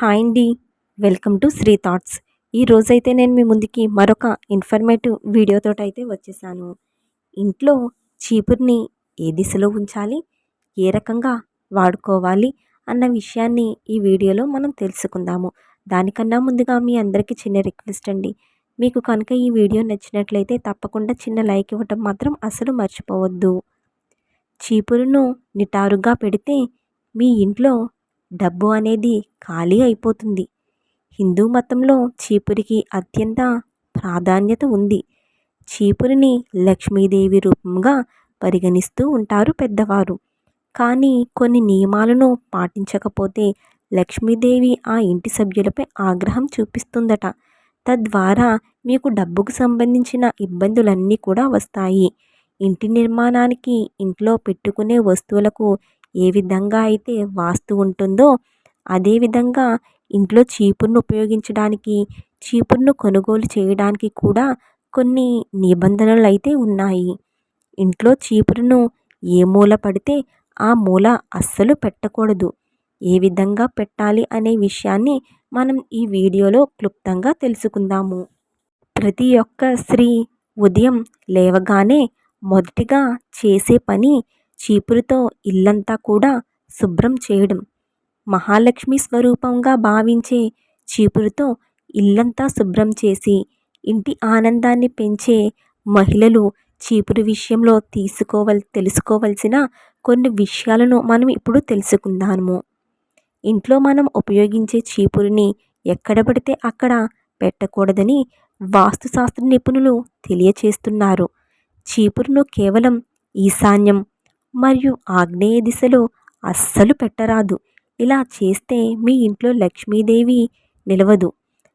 Hi అండి. Welcome to Sri thoughts. ఈ రోజైతే నేను మీ ముందుకి మరొక ఇన్ఫర్మేటివ్ వీడియోతో అయితే వచ్చేసాను. ఇంట్లో చీపుర్ని ఏ దిశలో ఉంచాలి? ఏ రకంగా వాడుకోవాలి? అన్న విషయాన్ని ఈ వీడియోలో మనం తెలుసుకుందాము. దానికన్నా ముందుగా మీ అందరికీ చిన్న రిక్వెస్ట్ అండి. మీకు కనుక ఈ వీడియో నచ్చినట్లయితే తప్పకుండా చిన్న లైక్ ఇవ్వటం మాత్రం అసలు మర్చిపోవద్దు. చీపురును నిటారుగా పెడితే మీ ఇంట్లో డబ్బు అనేది ఖాళీ అయిపోతుంది. హిందూ మతంలో చీపురికి అత్యంత ప్రాధాన్యత ఉంది. చీపురిని లక్ష్మీదేవి రూపంగా పరిగణిస్తూ ఉంటారు పెద్దవారు. కానీ కొన్ని నియమాలను పాటించకపోతే లక్ష్మీదేవి ఆ ఇంటి సభ్యులపై ఆగ్రహం చూపిస్తుందట. తద్వారా మీకు డబ్బుకు సంబంధించిన ఇబ్బందులన్నీ కూడా వస్తాయి. ఇంటి నిర్మాణానికి ఇంట్లో పెట్టుకునే వస్తువులకు ఏ విధంగా అయితే వాస్తు ఉంటుందో అదేవిధంగా ఇంట్లో చీపురును ఉపయోగించడానికి చీపురును కొనుగోలు చేయడానికి కూడా కొన్ని నిబంధనలు అయితే ఉన్నాయి. ఇంట్లో చీపురును ఏ మూల పడితే ఆ మూల అస్సలు పెట్టకూడదు. ఏ విధంగా పెట్టాలి అనే విషయాన్ని మనం ఈ వీడియోలో క్లుప్తంగా తెలుసుకుందాము. ప్రతి ఒక్క స్త్రీ ఉదయం లేవగానే మొదటిగా చేసే పని చీపురుతో ఇల్లంతా కూడా శుభ్రం చేయడం. మహాలక్ష్మి స్వరూపంగా భావించే చీపురుతో ఇల్లంతా శుభ్రం చేసి ఇంటి ఆనందాన్ని పెంచే మహిళలు చీపురు విషయంలో తీసుకోవల్ తెలుసుకోవలసిన కొన్ని విషయాలను మనం ఇప్పుడు తెలుసుకుందాము. ఇంట్లో మనం ఉపయోగించే చీపురుని ఎక్కడ పడితే అక్కడ పెట్టకూడదని వాస్తుశాస్త్ర నిపుణులు తెలియచేస్తున్నారు. చీపురును కేవలం ఈశాన్యం మరియు ఆగ్నేయ దిశలో అస్సలు పెట్టరాదు. ఇలా చేస్తే మీ ఇంట్లో లక్ష్మీదేవి నిలవదు.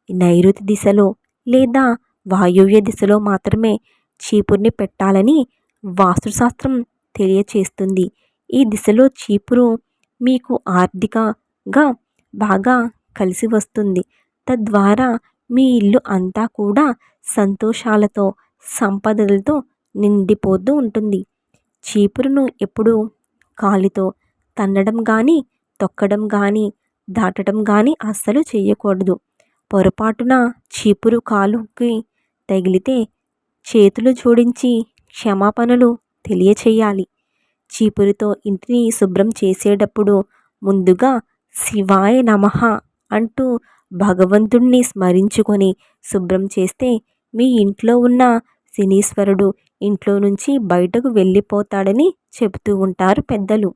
నైరుతి దిశలో లేదా వాయువ్య దిశలో మాత్రమే చీపుర్ని పెట్టాలని వాస్తుశాస్త్రం తెలియచేస్తుంది. ఈ దిశలో చీపురు మీకు ఆర్థికంగా బాగా కలిసి వస్తుంది. తద్వారా మీ ఇల్లు అంతా కూడా సంతోషాలతో సంపదలతో నిండిపోతూ ఉంటుంది. చీపురును ఎప్పుడూ కాలితో తన్నడం కానీ తొక్కడం కానీ దాటడం కానీ అస్సలు చేయకూడదు పొరపాటున చీపురు కాలుకి తగిలితే చేతులు జోడించి క్షమాపణలు తెలియచేయాలి చీపురుతో ఇంటిని శుభ్రం చేసేటప్పుడు ముందుగా శివాయ నమః అంటూ భగవంతుణ్ణి స్మరించుకొని శుభ్రం చేస్తే మీ ఇంట్లో ఉన్న శనీశ్వరుడు ఇంట్లో నుంచి బయటకు వెళ్ళిపోతాడని చెబుతూ ఉంటారు పెద్దలు.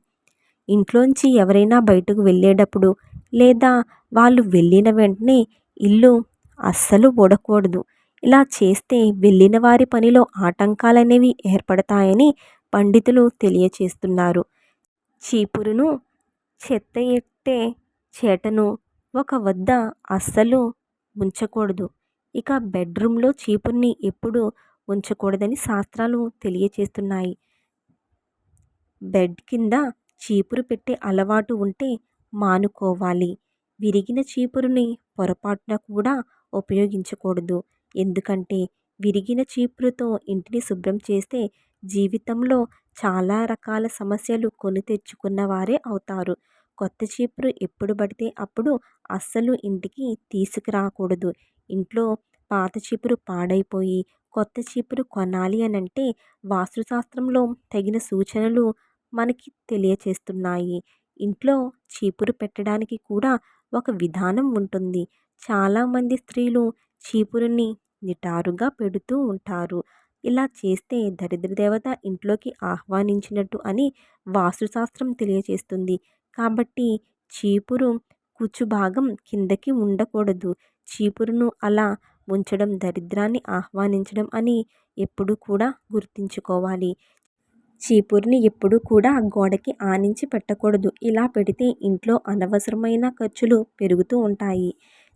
ఇంట్లోంచి ఎవరైనా బయటకు వెళ్ళేటప్పుడు లేదా వాళ్ళు వెళ్ళిన వెంటనే ఇల్లు అస్సలు ఊడకూడదు. ఇలా చేస్తే వెళ్ళిన వారి పనిలో ఆటంకాలనేవి ఏర్పడతాయని పండితులు తెలియచేస్తున్నారు. చీపురును చెత్త ఎట్టే చేటను ఒక వద్ద అస్సలు ఉంచకూడదు ఇక బెడ్రూమ్లో చీపుర్ని ఎప్పుడు ఉంచకూడదని శాస్త్రాలు తెలియచేస్తున్నాయి. బెడ్ కింద చీపురు పెట్టే అలవాటు ఉంటే మానుకోవాలి. విరిగిన చీపురుని పొరపాటున కూడా ఉపయోగించకూడదు. ఎందుకంటే విరిగిన చీపురుతో ఇంటిని శుభ్రం చేస్తే జీవితంలో చాలా రకాల సమస్యలు కొని తెచ్చుకున్న వారే అవుతారు. కొత్త చీపురు ఎప్పుడు పడితే అప్పుడు అస్సలు ఇంటికి తీసుకురాకూడదు. ఇంట్లో పాత చీపురు పాడైపోయి కొత్త చీపురు కొనాలి అని అంటే వాస్తుశాస్త్రంలో తగిన సూచనలు మనకి తెలియచేస్తున్నాయి. ఇంట్లో చీపురు పెట్టడానికి కూడా ఒక విధానం ఉంటుంది. చాలామంది స్త్రీలు చీపురుని నిటారుగా పెడుతూ ఉంటారు. ఇలా చేస్తే దరిద్ర దేవత ఇంట్లోకి ఆహ్వానించినట్టు అని వాస్తుశాస్త్రం తెలియచేస్తుంది. కాబట్టి చీపురు కూర్చు భాగం కిందకి ఉండకూడదు. చీపురును అలా ఉంచడం దరిద్రాన్ని ఆహ్వానించడం అని ఎప్పుడు కూడా గుర్తుంచుకోవాలి. చీపురుని ఎప్పుడు కూడా గోడకి ఆనించి పెట్టకూడదు. ఇలా పెడితే ఇంట్లో అనవసరమైన ఖర్చులు పెరుగుతూ ఉంటాయి.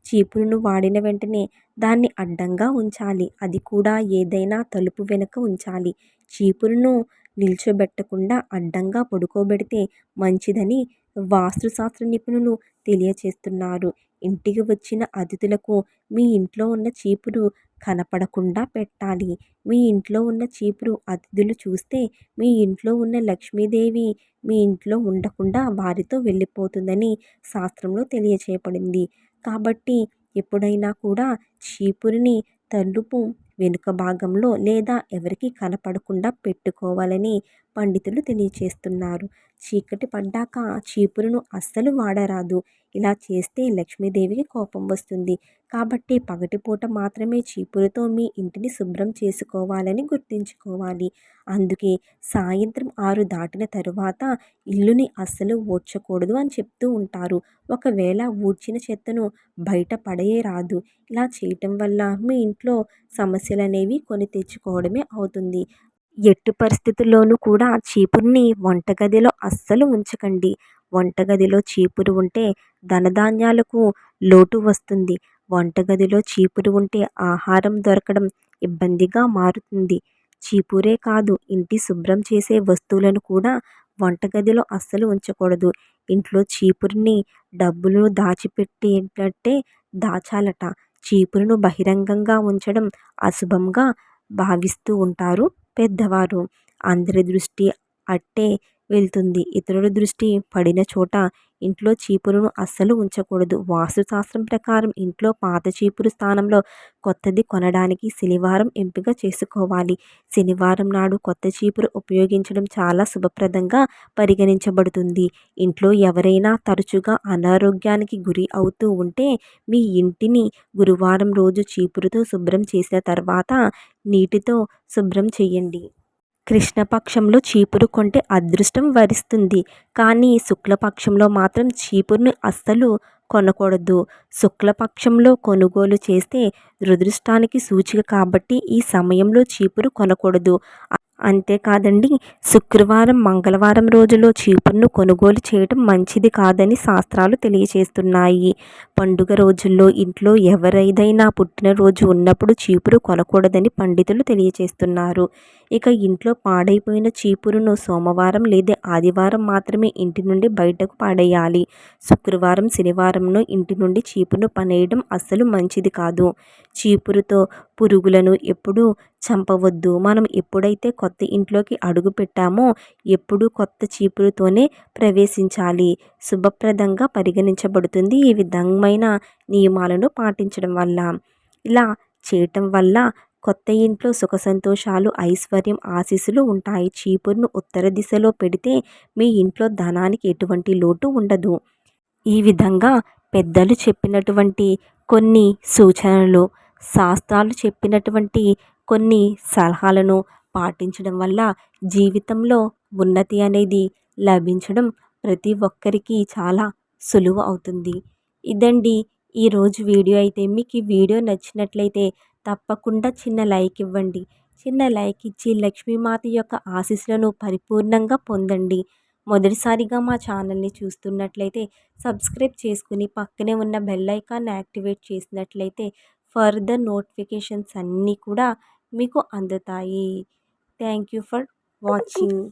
చీపురును వాడిన వెంటనే దాన్ని అడ్డంగా ఉంచాలి. అది కూడా ఏదైనా తలుపు వెనుక ఉంచాలి. చీపురును నిల్చోబెట్టకుండా అడ్డంగా పడుకోబెడితే మంచిదని వాస్తుశాస్త్ర నిపుణులు తెలియచేస్తున్నారు. ఇంటికి వచ్చిన అతిథులకు మీ ఇంట్లో ఉన్న చీపురు కనపడకుండా పెట్టాలి. మీ ఇంట్లో ఉన్న చీపురు అతిథులు చూస్తే మీ ఇంట్లో ఉన్న లక్ష్మీదేవి మీ ఇంట్లో ఉండకుండా వారితో వెళ్ళిపోతుందని శాస్త్రంలో తెలియచేయబడింది. కాబట్టి ఎప్పుడైనా కూడా చీపురిని తలుపు వెనుక భాగంలో లేదా ఎవరికి కనపడకుండా పెట్టుకోవాలని పండితులు తెలియచేస్తున్నారు. చీకటి పడ్డాక చీపురును అస్సలు వాడరాదు. ఇలా చేస్తే లక్ష్మీదేవికి కోపం వస్తుంది. కాబట్టి పగటిపూట మాత్రమే చీపురుతో మీ ఇంటిని శుభ్రం చేసుకోవాలని గుర్తుంచుకోవాలి. అందుకే సాయంత్రం ఆరు దాటిన తరువాత ఇల్లుని అస్సలు ఊడ్చకూడదు అని చెప్తూ ఉంటారు. ఒకవేళ ఊడ్చిన చెత్తను బయట రాదు. ఇలా చేయటం వల్ల మీ ఇంట్లో సమస్యలు అనేవి కొని తెచ్చుకోవడమే అవుతుంది. ఎట్టి పరిస్థితుల్లోనూ కూడా చీపురుని వంటగదిలో అస్సలు ఉంచకండి. వంటగదిలో చీపురు ఉంటే ధనధాన్యాలకు లోటు వస్తుంది. వంటగదిలో చీపురు ఉంటే ఆహారం దొరకడం ఇబ్బందిగా మారుతుంది. చీపురే కాదు ఇంటి శుభ్రం చేసే వస్తువులను కూడా వంటగదిలో అస్సలు ఉంచకూడదు. ఇంట్లో చీపురుని డబ్బులు దాచిపెట్టేటట్టే దాచాలట. చీపురును బహిరంగంగా ఉంచడం అశుభంగా భావిస్తూ ఉంటారు. పెద్దవారు. అందరి దృష్టి అట్టే వెళ్తుంది. ఇతరుల దృష్టి పడిన చోట ఇంట్లో చీపురును అస్సలు ఉంచకూడదు. వాస్తుశాస్త్రం ప్రకారం ఇంట్లో పాత చీపురు స్థానంలో కొత్తది కొనడానికి శనివారం ఎంపిక చేసుకోవాలి. శనివారం నాడు కొత్త చీపురు ఉపయోగించడం చాలా శుభప్రదంగా పరిగణించబడుతుంది. ఇంట్లో ఎవరైనా తరచుగా అనారోగ్యానికి గురి అవుతూ ఉంటే మీ ఇంటిని గురువారం రోజు చీపురుతో శుభ్రం చేసిన తర్వాత నీటితో శుభ్రం చేయండి. కృష్ణపక్షంలో చీపురు కొంటే అదృష్టం వరిస్తుంది. కానీ శుక్లపక్షంలో మాత్రం చీపురును అస్సలు కొనకూడదు. శుక్లపక్షంలో కొనుగోలు చేస్తే దురదృష్టానికి సూచిక కాబట్టి ఈ సమయంలో చీపురు కొనకూడదు. అంతేకాదండి శుక్రవారం మంగళవారం రోజులో చీపురును కొనుగోలు చేయడం మంచిది కాదని శాస్త్రాలు తెలియచేస్తున్నాయి. పండుగ రోజుల్లో ఇంట్లో ఎవరైదైనా పుట్టినరోజు ఉన్నప్పుడు చీపురు కొనకూడదని పండితులు తెలియచేస్తున్నారు. ఇక ఇంట్లో పాడైపోయిన చీపురును సోమవారం లేదా ఆదివారం మాత్రమే ఇంటి నుండి బయటకు పాడేయాలి. శుక్రవారం శనివారంను ఇంటి నుండి చీపురును పనేయడం అస్సలు మంచిది కాదు. చీపురుతో పురుగులను ఎప్పుడూ చంపవద్దు. మనం ఎప్పుడైతే కొత్త ఇంట్లోకి అడుగు పెట్టామో ఎప్పుడూ కొత్త చీపురుతోనే ప్రవేశించాలి. శుభప్రదంగా పరిగణించబడుతుంది ఈ విధమైన నియమాలను పాటించడం వల్ల. ఇలా చేయటం వల్ల కొత్త ఇంట్లో సుఖ సంతోషాలు ఐశ్వర్యం ఆశీస్సులు ఉంటాయి. చీపురును ఉత్తర దిశలో పెడితే మీ ఇంట్లో ధనానికి ఎటువంటి లోటు ఉండదు. ఈ విధంగా పెద్దలు చెప్పినటువంటి కొన్ని సూచనలు శాస్త్రాలు చెప్పినటువంటి కొన్ని సలహాలను పాటించడం వల్ల జీవితంలో ఉన్నతి అనేది లభించడం ప్రతి ఒక్కరికి చాలా సులువు అవుతుంది. ఇదండి ఈరోజు వీడియో. అయితే మీకు ఈ వీడియో నచ్చినట్లయితే తప్పకుండా చిన్న లైక్ ఇవ్వండి. చిన్న లైక్ ఇచ్చి లక్ష్మీమాత యొక్క ఆశీస్సులను పరిపూర్ణంగా పొందండి. మొదటిసారిగా మా ఛానల్ని చూస్తున్నట్లయితే సబ్స్క్రైబ్ చేసుకుని పక్కనే ఉన్న బెల్ ఐకాన్ యాక్టివేట్ చేసినట్లయితే ఫర్దర్ నోటిఫికేషన్స్ అన్నీ కూడా మీకు అందుతాయి. Thank you for watching.